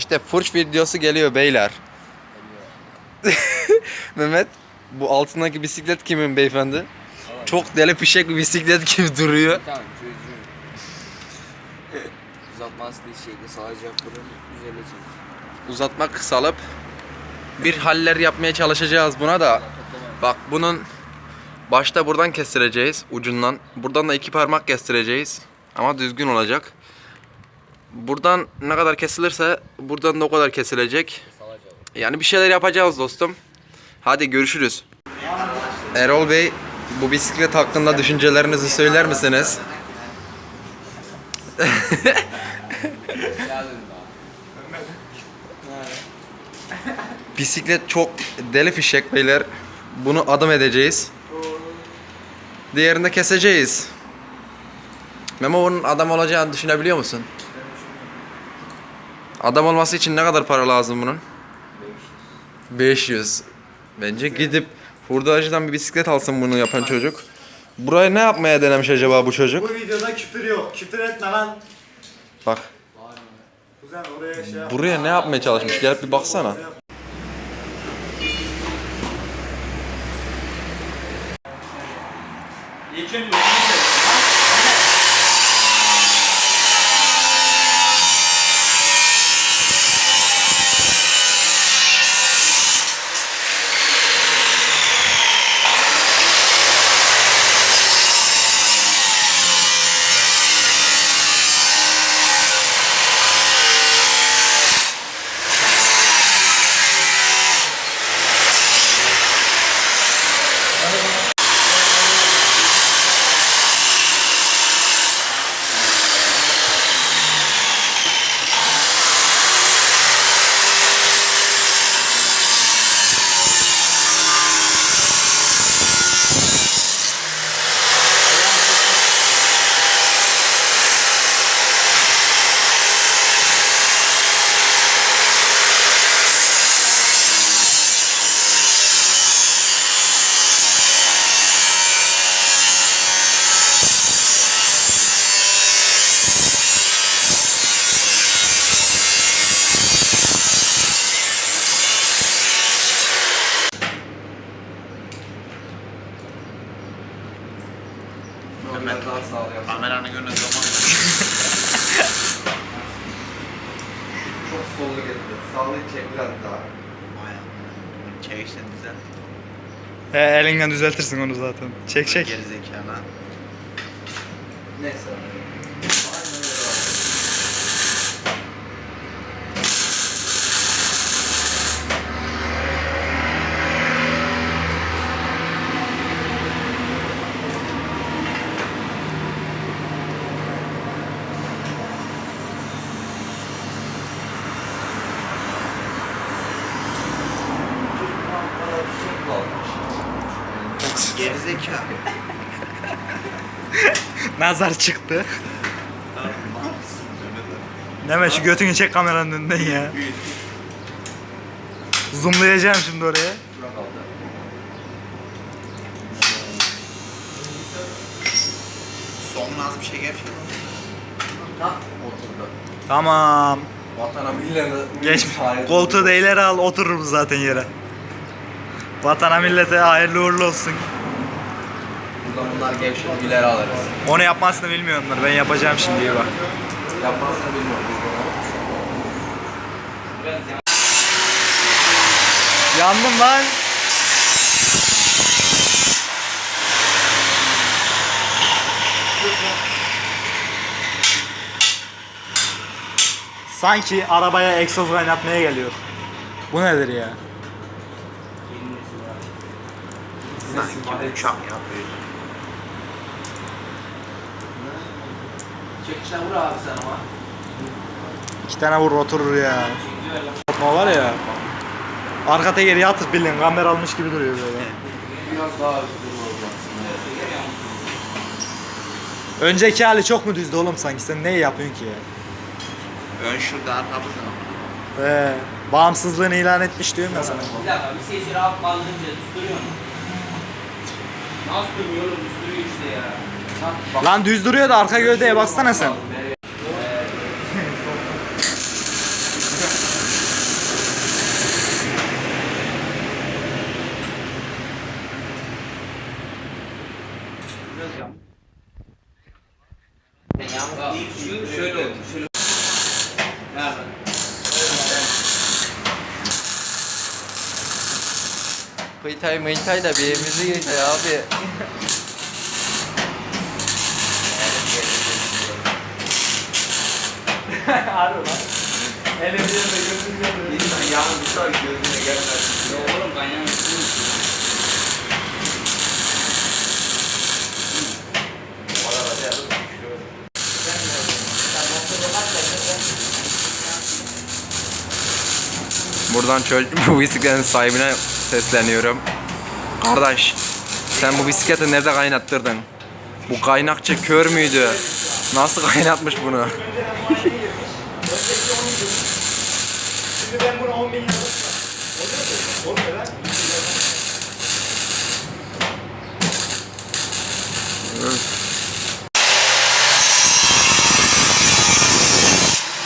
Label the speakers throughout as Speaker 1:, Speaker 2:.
Speaker 1: İşte furç videosu geliyor beyler. Mehmet bu altındaki bisiklet kimin beyefendi? Çok deli fişek bir bisiklet gibi duruyor.
Speaker 2: Tamam. Uzatması değil şeyde salacak bunu düzelecek.
Speaker 1: Uzatmak kısalıp bir haller yapmaya çalışacağız buna da. Bak bunun başta buradan kestireceğiz ucundan. Buradan da iki parmak kestireceğiz. Ama düzgün olacak. Buradan ne kadar kesilirse buradan da o kadar kesilecek. Yani bir şeyler yapacağız dostum. Hadi görüşürüz. Erol Bey bu bisiklet hakkında düşüncelerinizi söyler misiniz? Bisiklet çok deli fişek beyler. Bunu adım edeceğiz. Diğerini de keseceğiz. Memo bunun adam olacağını düşünebiliyor musun? Adam olması için ne kadar para lazım bunun? 500. Bence gidip hurdacıdan bir bisiklet alsın bunu yapan çocuk. Buraya ne yapmaya denemiş acaba bu çocuk?
Speaker 3: Bu videoda küfür yok. Küfür etme lan.
Speaker 1: Bak
Speaker 3: Kuzen oraya şey yap.
Speaker 1: buraya ne yapmaya çalışmış gelip bir baksana.
Speaker 4: Kameranın önünde zaman.
Speaker 1: Çok sollu getirdi. Sağlı çek biraz daha.
Speaker 4: Çek işte güzel.
Speaker 3: He elinden düzeltirsin onu zaten. Çek çek.
Speaker 4: Gerizekalı.
Speaker 1: Neyse.
Speaker 4: Gerizekalı.
Speaker 3: Nazar çıktı. Deme şu götünü çek kameranın önünden ya. Zoomlayacağım şimdi oraya.
Speaker 4: Son az bir şey gevşek.
Speaker 1: Hah oturdu.
Speaker 3: Tamam.
Speaker 1: Vatana millete
Speaker 3: Geç. Koltuğu da ileri al otururuz zaten yere. Vatana millete hayırlı uğurlu olsun.
Speaker 1: Bunlar gevşedi ileri alırız.
Speaker 3: Onu yapmasını bilmiyorlar. Ben yapacağım şimdi iyi bak.
Speaker 1: Yapmazsa bilmiyorum.
Speaker 3: Yandım lan. Sanki arabaya egzoz kaynatmaya geliyor. Bu nedir ya?
Speaker 4: Sanki uçak yapıyor.
Speaker 2: Çekişine vur abi sen ama.
Speaker 3: İki tane vur oturur ya. Atma var ya. Arka tekeri yatıp bilin kamera almış gibi duruyor böyle.
Speaker 1: Biraz daha düzgün olacaksın.
Speaker 3: Önceki hali çok mu düzdü oğlum sanki sen ne yapıyorsun ki ya?
Speaker 4: Ön şurada arka burada.
Speaker 3: Ee, bağımsızlığını ilan etmiş diyorum ya sana.
Speaker 2: Bir dakika bir seyirci rahat kaldırınca düzdürüyor mu? Nasıl durmuyor oğlum düzdürüyor işte ya.
Speaker 3: Lan düz duruyor da arka gövdeye baksana sen.
Speaker 2: Şöyle oldu. Şöyle.
Speaker 1: Mıytay da bir evimizi geçti abi.
Speaker 3: Harbi lan. Hele bir yerine götürüyor.
Speaker 4: Yağmur bir sonra gözüne gelmez.
Speaker 2: Ya oğlum kaynamış.
Speaker 4: Arada yardım
Speaker 1: Buradan çöl bu bisikletin sahibine sesleniyorum. Kardeş sen bu bisikleti nerede kaynattırdın? Bu kaynakçı kör müydü? Nasıl kaynatmış bunu?
Speaker 3: Şimdi ben buna 10 bin lira Olur mu lan?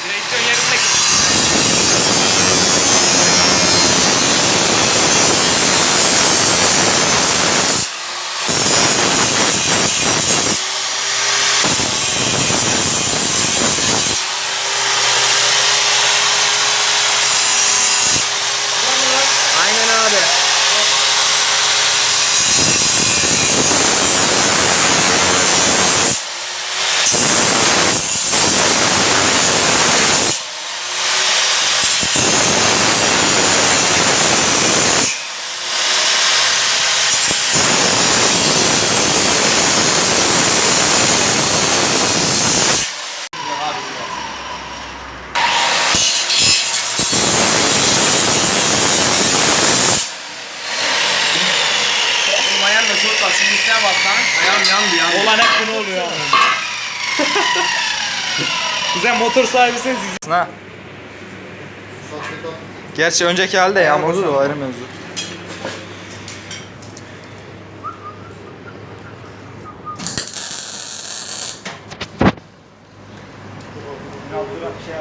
Speaker 3: Direksiyon yerinde
Speaker 1: Aynen abi.
Speaker 2: Oğlum ayağımda şort var. Şimdi üstüne bas lan. Ayağım yandı yandı.
Speaker 3: Olan hep bunu oluyor. Güzel motor sahibisiniz. Ha. Gerçi önceki halde yağmurdu da o ayrı mevzu. Şey.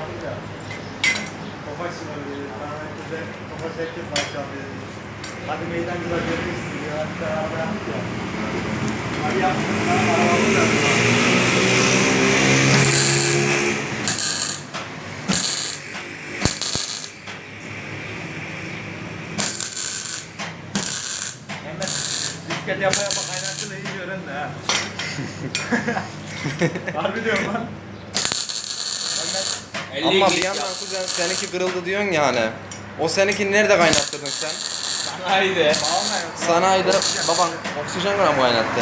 Speaker 3: Hadi meydan güzel istiyor. Hadi beraber yaptık ya. Hadi yaptık. Arabamız yaptık. Mehmet bisiklet yapa yapa kaynattığını iyi öğren de ha. Harbi diyorum lan.
Speaker 1: Ama bir yandan kuzen seninki kırıldı diyorsun yani. O seninki nerede kaynattırdın sen?
Speaker 2: Haydi.
Speaker 1: Sanayide baban oksijen gram kaynattı.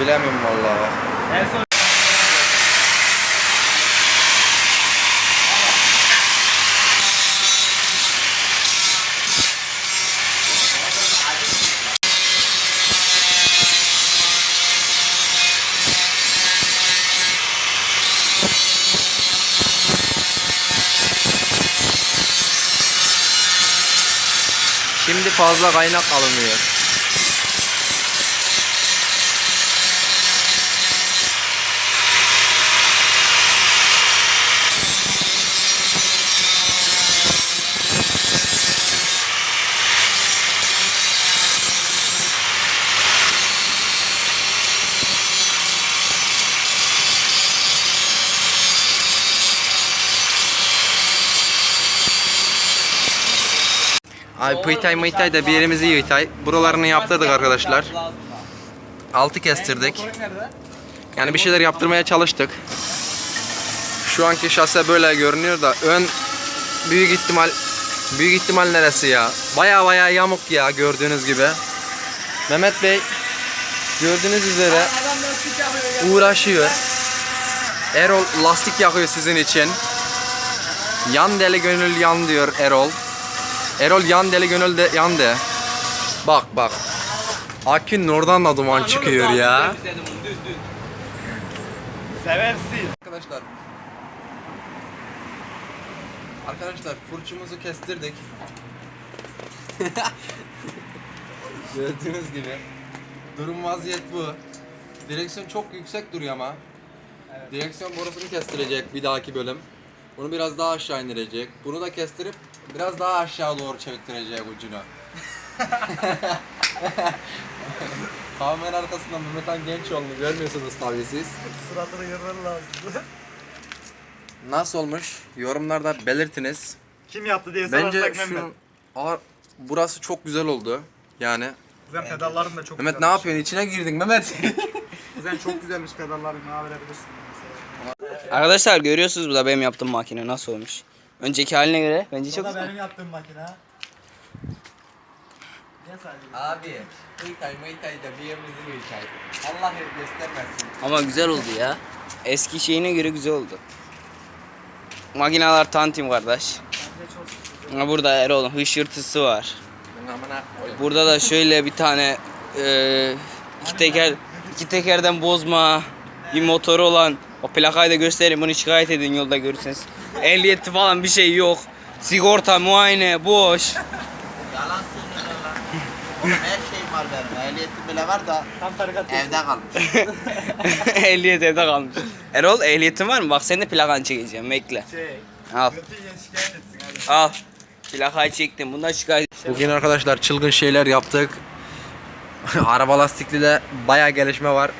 Speaker 1: Bilemiyorum vallahi
Speaker 3: en son
Speaker 1: Şimdi fazla kaynak alınıyor. Ay pıytay mıytay da bir yerimizi yıytay. Buralarını yaptırdık arkadaşlar. Altı kestirdik. Yani bir şeyler yaptırmaya çalıştık. Şu anki şase böyle görünüyor da ön büyük ihtimal büyük ihtimal neresi ya? Baya baya yamuk ya gördüğünüz gibi. Mehmet Bey gördüğünüz üzere uğraşıyor. Erol lastik yakıyor sizin için. Yan deli gönül yan diyor Erol. Erol yan deli gönül de yan de. Bak bak. Akün oradan da duman çıkıyor ya.
Speaker 2: Düz düz.
Speaker 3: seversin.
Speaker 1: Arkadaşlar. Arkadaşlar fırçamızı kestirdik. Gördüğünüz gibi. Durum vaziyet bu. Direksiyon çok yüksek duruyor ama. Direksiyon borusunu kestirecek bir dahaki bölüm. Bunu biraz daha aşağı indirecek. Bunu da kestirip biraz daha aşağı doğru çevirtirecek ucunu. Kamera arkasından Mehmet Han Gençoğlu'nu görmüyorsunuz tabii siz.
Speaker 3: Suratını görmen lazım.
Speaker 1: Nasıl olmuş? Yorumlarda belirtiniz.
Speaker 3: Kim yaptı diye
Speaker 1: Bence
Speaker 3: sorarsak
Speaker 1: şu
Speaker 3: Mehmet.
Speaker 1: Aa, burası çok güzel oldu. Yani
Speaker 3: Kuzen pedalların da çok
Speaker 1: Mehmet ne
Speaker 3: güzelmiş.
Speaker 1: yapıyorsun? İçine girdin Mehmet.
Speaker 3: Kuzen çok güzelmiş pedalların. Ne verebilirsin.
Speaker 2: Arkadaşlar görüyorsunuz bu da benim yaptığım makine nasıl olmuş. Önceki haline göre bence
Speaker 3: Bu
Speaker 2: çok
Speaker 3: da
Speaker 2: güzel.
Speaker 3: benim yaptığım makine?
Speaker 1: Abi, Muay Muay da birimizi Muay Allah göstermesin.
Speaker 2: Ama güzel oldu ya. Eski şeyine göre güzel oldu. Makineler tantim kardeş. Ha, Burada Erol'un hışırtısı var.
Speaker 1: Amına koyayım.
Speaker 2: Burada da şöyle bir tane e, iki teker iki tekerden bozma bir motoru olan o plakayı da göstereyim bunu şikayet edin yolda görürseniz. Ehliyeti falan bir şey yok. Sigorta, muayene, boş.
Speaker 4: Yalan söylüyorlar lan. Oğlum her şeyim var benim. Ehliyetim bile var da
Speaker 3: Tam tarikat
Speaker 4: evde kalmış.
Speaker 2: Ehliyet evde kalmış. Erol ehliyetin var mı? Bak sen de plakanı çekeceğim bekle.
Speaker 3: Şey.
Speaker 2: Al.
Speaker 3: Götüyle şikayet etsin hadi.
Speaker 2: Al. Plakayı çektim. Bundan şikayet
Speaker 1: Bugün arkadaşlar çılgın şeyler yaptık. Araba lastikli de bayağı gelişme var.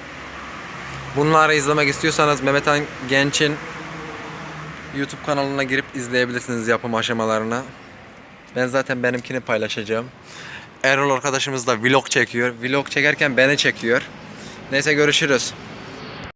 Speaker 1: Bunları izlemek istiyorsanız Mehmet Han Genç'in YouTube kanalına girip izleyebilirsiniz yapım aşamalarını. Ben zaten benimkini paylaşacağım. Erol arkadaşımız da vlog çekiyor. Vlog çekerken beni çekiyor. Neyse görüşürüz.